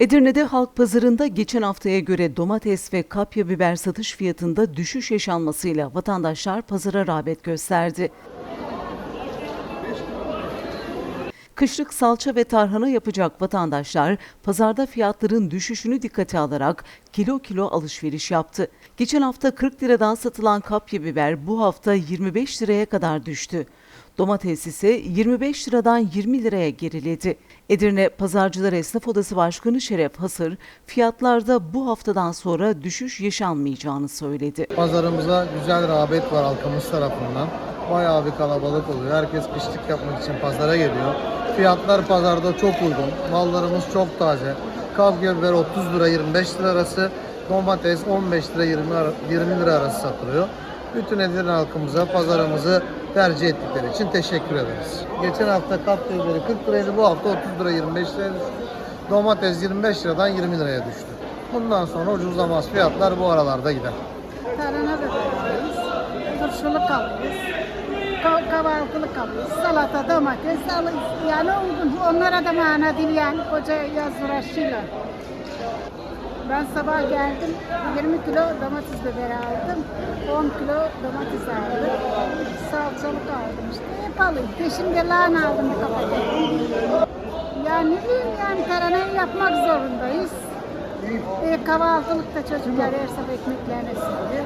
Edirne'de halk pazarında geçen haftaya göre domates ve kapya biber satış fiyatında düşüş yaşanmasıyla vatandaşlar pazara rağbet gösterdi. Kışlık salça ve tarhana yapacak vatandaşlar pazarda fiyatların düşüşünü dikkate alarak kilo kilo alışveriş yaptı. Geçen hafta 40 liradan satılan kapya biber bu hafta 25 liraya kadar düştü. Domates ise 25 liradan 20 liraya geriledi. Edirne Pazarcılar Esnaf Odası Başkanı Şeref Hasır, fiyatlarda bu haftadan sonra düşüş yaşanmayacağını söyledi. Pazarımıza güzel rağbet var halkımız tarafından. Bayağı bir kalabalık oluyor. Herkes kışlık yapmak için pazara geliyor. Fiyatlar pazarda çok uygun. Mallarımız çok taze. Kapya biber 30 lira 25 lira arası. Domates 15 lira 20, ara- 20 lira arası satılıyor. Bütün Edirne halkımıza pazarımızı tercih ettikleri için teşekkür ederiz. Geçen hafta kapya biberi 40 liraydı. Bu hafta 30 lira 25 liraya düştü. Domates 25 liradan 20 liraya düştü. Bundan sonra ucuzlamaz fiyatlar bu aralarda gider. Tarhana da. Turşuluk alıyoruz. Ka- kahvaltılık alıyoruz. Salata, domates alıyoruz. Yani uygun. Onlara da mana değil yani koca yaz uğraşıyla. Ben sabah geldim. 20 kilo domates biberi aldım. 10 kilo domates aldım. Salçalık aldım işte. Hep alayım. Peşimde lahana aldım bir kapatıp. Yani ne bileyim yani tarhanayı yapmak zorundayız. E, kahvaltılıkta çocuklar her sabah ekmeklerine sürüyor.